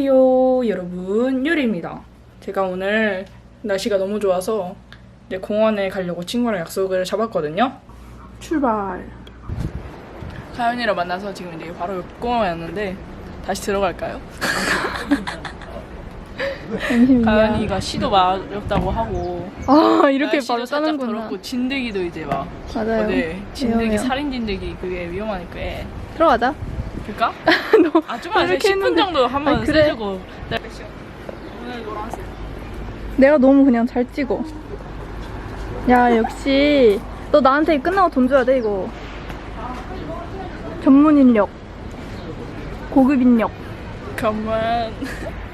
여러분 요리입니다. 제가 오늘 날씨가 너무 좋아서 이제 공원에 가려고 친구랑 약속을 잡았거든요. 출발. 가연이를 만나서 지금 이제 바로 옆 공원에 왔는데 다시 들어갈까요? 가연이가 시도 마렵다고 하고 아 이렇게 바로 살짝 따는구나. 더럽고 진드기도 이제 막 맞아요. 네, 진드기 위험해요. 살인 진드기 그게 위험하니까 예. 들어가자. 그럴까? 아 좀만 이렇게 10분 했는데. 정도 한번 아니, 그래. 세주고 네. 오늘 노란색 내가 너무 그냥 잘 찍어. 야 역시 너 나한테 끝나고 돈 줘야 돼 이거. 전문 인력. 고급 인력. 그만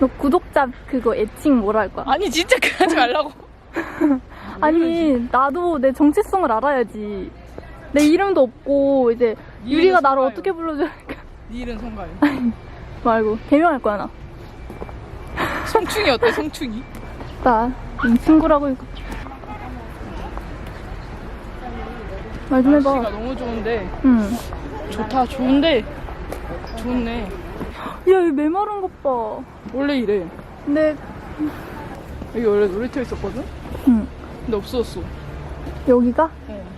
너 구독자 그거 애칭 뭐라 할 거야? 아니 진짜 그러지 말라고 아니 나도 내 정체성을 알아야지. 내 이름도 없고 이제 네 유리가 나를. 어떻게 불러줄까 네 이름 성가요 말고 개명할 거야 나. 성충이 어때 성충이? 나 음, 친구라고 이거. 말좀 날씨가 해봐. 너무 좋은데 응. 좋다 좋은데 좋네 야, 이 메마른 것 봐. 원래 이래 근데, 여기 원래 놀이터 있었거든? 응. 근데 없어졌어 여기가? 어.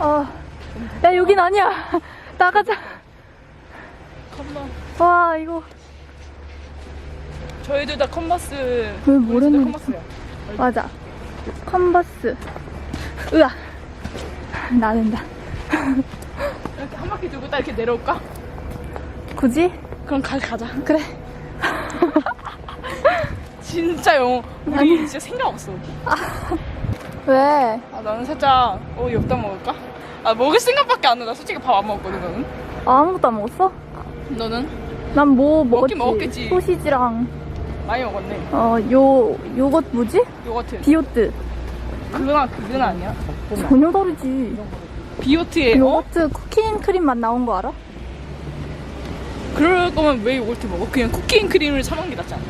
아, 야, 여긴 아니야. 나가자. 컴바 와, 이거. 저희들 다 컨버스 왜 모르는 컨버스야 맞아. 컨버스. 으아. 나는다. 이렇게 한 바퀴 돌고 딱 이렇게 내려올까? 굳이? 그럼 가, 가자 그래. 진짜 영 우리 진짜 생각 없어 왜? 아 나는 살짝 어 엽떡 먹을까? 아 먹을 생각밖에 안 나. 나 솔직히 밥 안 먹었거든 너는? 아무것도 안 먹었어? 너는? 난 뭐 먹었지? 먹긴 먹었겠지. 소시지랑, 많이 먹었네 어, 요, 요것 뭐지? 요거트 비오트. 그건, 그건 아니야 전혀 다르지. 비오트에 어? 요거트 쿠키앤 크림 맛 나온 거 알아? 그럴 거면 왜 요거트 먹어? 그냥 쿠키앤 크림을 사 먹는 게 낫지 않나?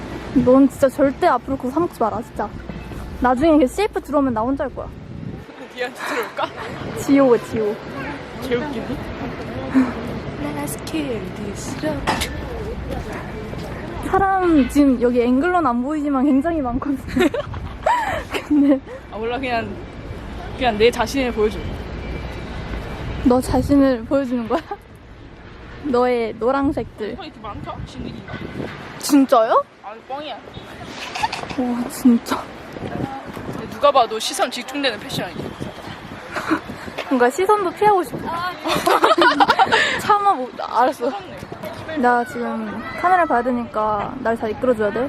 넌 진짜 절대 앞으로 그거 사 먹지 마라, 진짜. 나중에 그 CF 들어오면 나 혼자 할 거야. 니한테 들어올까? Let's kill this love. 사람 지금 여기 앵글로는 안 보이지만 굉장히 많거든. 근데 아 몰라 그냥 그냥 내 자신을 보여줘 너 자신을 보여주는 거야? 너의 노란색들. 어 이렇게 많다? 진드기가 진짜요? 아 뻥이야 와, 진짜. 누가 봐도 시선 집중되는 패션이지 뭔가 시선도 피하고 싶어. 참아, 뭐, 알았어. 나 지금 카메라 봐야 되니까 날 잘 이끌어줘야 돼.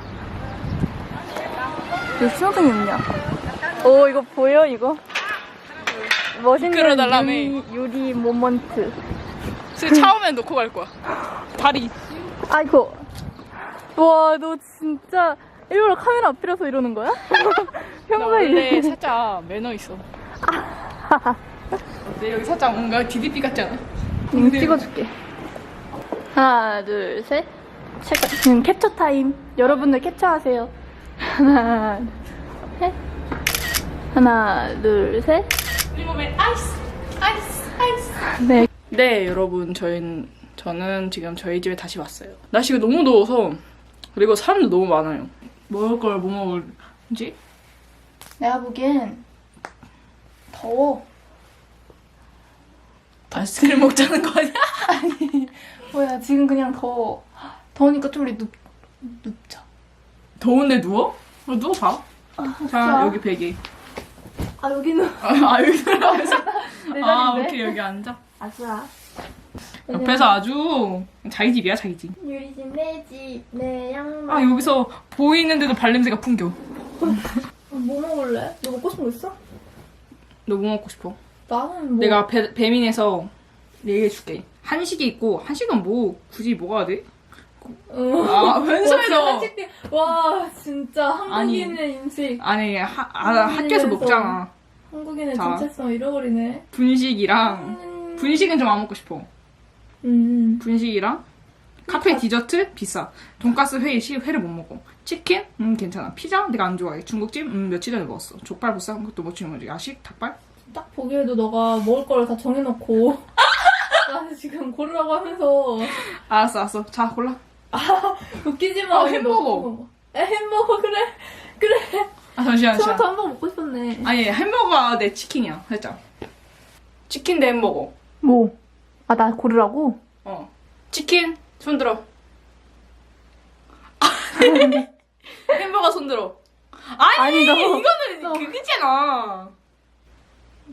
왜 신호등이 없냐? 오, 이거 보여, 이거? 멋있는 이끌어달라며. 유리, 유리 모먼트. 그래서 차오면 놓고 갈 거야 다리 아이고. 와, 너 진짜 일부러 카메라 앞이라서 이러는 거야? 나 원래 평소에. 살짝 매너 있어 내 여기 살짝 뭔가 DDP 같지 않아? 응, 찍어줄게. 하나, 둘, 셋. 잠깐, 지금 캡처 타임. 여러분들 캡처하세요. 하나, 셋. 하나, 둘, 셋. 우리 몸에 아이스 아이스 아이스 네. 네 여러분 저희는 저는 지금 저희 집에 다시 왔어요 날씨가 너무 더워서 그리고 사람도 너무 많아요 먹을 걸 뭐 먹을지 내가 보기엔 더워. 아이스크림 먹자는 거 아니야? 뭐야, 지금 그냥 더워. 더우니까 좀 우리 눕, 눕자. 더운데 누워? 어, 누워봐 자 좋아. 여기 베개 아, 여기는 아 여기 들어가서 내 아? 오케이 여기 앉아 아싸. 옆에서 아주 자기 집이야 자기 집. 유리집, 내 집, 내 양말. 아 여기서 보이는데도 발냄새가 풍겨. 뭐 먹을래? 너 먹고 싶은 거 있어? 너 뭐 먹고 싶어? 나는 뭐. 내가 배, 배민에서 얘기해줄게. 한식이 있고 한식은 뭐 굳이 먹어야 돼? 응. 아 왼손에서 와 진짜 아니. 한국인의 인식 아니 하, 아, 학교에서 먹잖아. 한국인의 자. 정체성 잃어버리네 분식이랑 음. 분식은 좀 안 먹고 싶어. 음. 분식이랑 카페 디저트 비싸. 돈가스 회시 회를 못 먹어. 치킨 음 괜찮아. 피자 내가 안 좋아해. 중국집 음 며칠 전에 먹었어. 족발 보쌈 그것도 못 치는 거지. 야식 닭발 딱 보기에도 너가 먹을 거를 다 정해놓고 나한테 지금 고르라고 하면서 알았어 알았어. 자 골라. 웃기지 마. 어, 햄버거. 에 햄버거 그래. 그래. 아 잠시만 잠시만. 처음부터 햄버거 먹고 싶었네. 아니 햄버거 대 치킨이야 살짝. 치킨 대 햄버거. 뭐? 아 나 고르라고? 어. 치킨 손 들어. 아, 햄버거 손 들어. 아니, 아니, 너- 이거는 너. 그거잖아.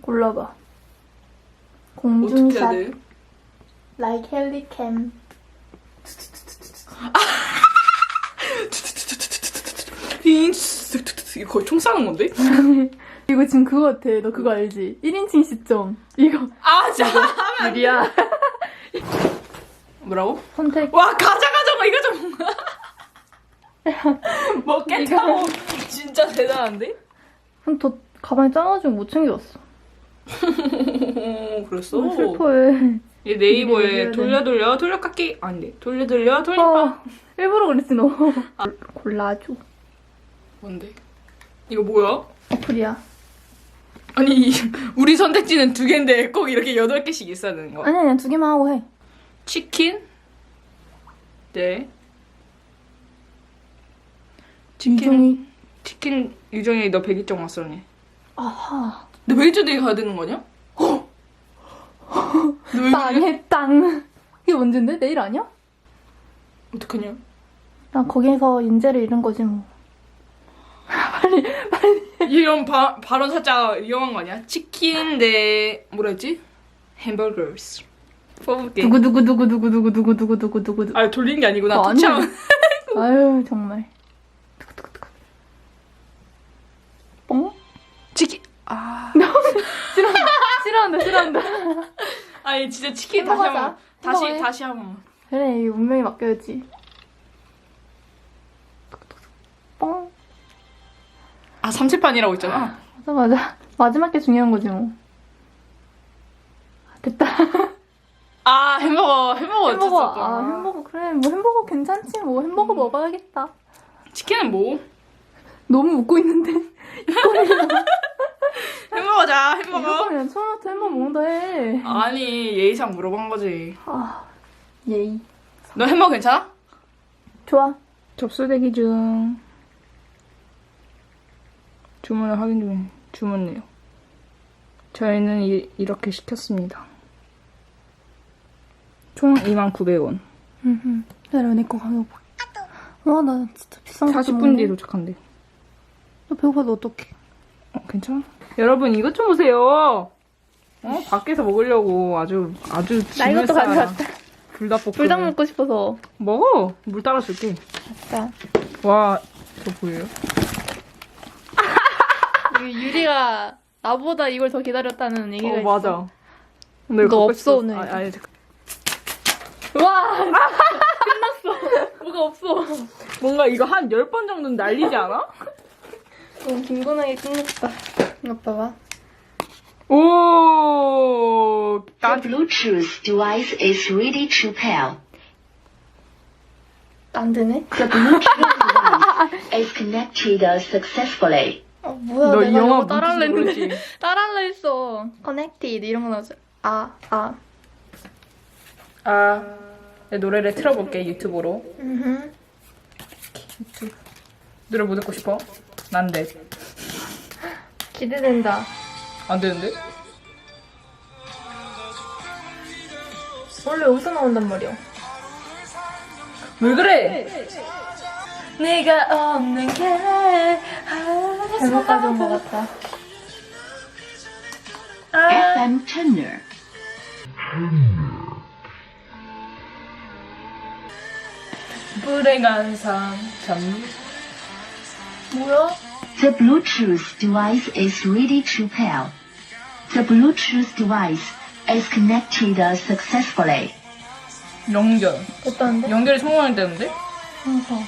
골라봐. 어떻게 해야 공중샷. 돼? Like 헬리캠. 이거 거의 총 쏴는 건데? 이거 지금 그거 같아. 너 그거 알지? 1인칭 시점. 이거. 아, 자, 유리야. 뭐라고? 선택. 와, 가자, 가자, 이거 좀. 먹겠다고. 진짜 대단한데? 그럼 더 가방에 짜가지고 못 챙겨왔어. 그랬어? 너무 슬퍼해. 얘 네이버에 돼. 돌려 돌려 돌려 깎기 아닌데 돌려 돌려 돌림판 아, 일부러 그랬지 너. 골라줘. 뭔데? 이거 뭐야? 어플이야. 아니 이- 우리 선택지는 두 개인데 꼭 이렇게 여덟 개씩 있어야 되는 거야? 아니 아니 두 개만 하고 해. 치킨 네 치킨 치킨 유정이 너 백일정 왔어니 아하. 너 백일정 되게 가야 되는 거냐? 너왜 그래? 땅에 땅. 이게 언젠데? 내일 아니야? 어떡하냐? 나 거기에서 인재를 잃은 거지 뭐. 이런 바, 발언 살짝 위험한 거 아니야? 치킨 대 뭐라 했지? 햄버거스 뽑을게 누구 누구 누구 누구 누구 누구 누구 누구 누구. 아 돌리는 게 아니구나 어, 터치하면 아유 정말. 아 싫어한다 싫어한다. 아니 진짜 치킨 다시. 한번 다시 햄버거해. 다시 한번 그래 이 운명이 맡겨야지. 뽕. 아 삼칠판이라고 있잖아 맞아 맞아. 마지막 게 중요한 거지 뭐. 됐다. 아 햄버거 햄버거 수 아. 햄버거 그래 뭐 햄버거 괜찮지 뭐 햄버거 먹어야겠다. 치킨은 뭐? 너무 웃고 있는데. 햄버 이럴 햄버거 거면 처음부터 햄버거 먹는다 해. 아니 예의상 물어본 거지 아 예의. 너 햄버거 괜찮아? 좋아. 접수 대기 중 주문을 확인 중 주문해요 저희는 이, 이렇게 시켰습니다 총 29,000원 응. 내가 내거 가격 봐. 와 나 진짜 비싼 거 40분 뒤에 도착한대 너 배고파도 어떡해. 어, 괜찮아? 여러분 이것 좀 보세요. 어? 밖에서 먹으려고 아주 아주 나 이것도 짐을 싸. 가져왔다. 불닭볶음. 불닭 먹고 싶어서. 먹어. 물 따라줄게. 자. 와, 저 보여요? 유리가 나보다 이걸 더 기다렸다는 얘기가 어, 있어. 맞아. 근데 너 없어. 오늘. 아, 아니, 잠깐. 와 끝났어. 뭐가 없어. 뭔가 이거 한 10번 정도는 날리지 않아? 너무 빈곤하게 끝났다. 이거 봐봐. 오, The 난 Bluetooth device is ready to pair. 안 되네. The Bluetooth device is connected successfully. 아 뭐야 너 내가 이 영화 이거 따라할래 뭔지 했는데 모르지? 따라할래 했어. Connected 이런 거 나오죠. 아 아. 아, 내 노래를 틀어볼게, 유튜브로. 음. 노래 뭐 듣고 싶어? 난 내. 기대된다. 안 되는데? 원래 여기서 나온단 말이야. 왜 그래? 네가 없는 게 잘못 가져온 것 같아. FM Turner. 불행한 삶, 참. 뭐야? The Bluetooth device is ready to pair. The Bluetooth device is connected successfully. 연결. 됐다는데? 연결이 성공했다는데? 항상.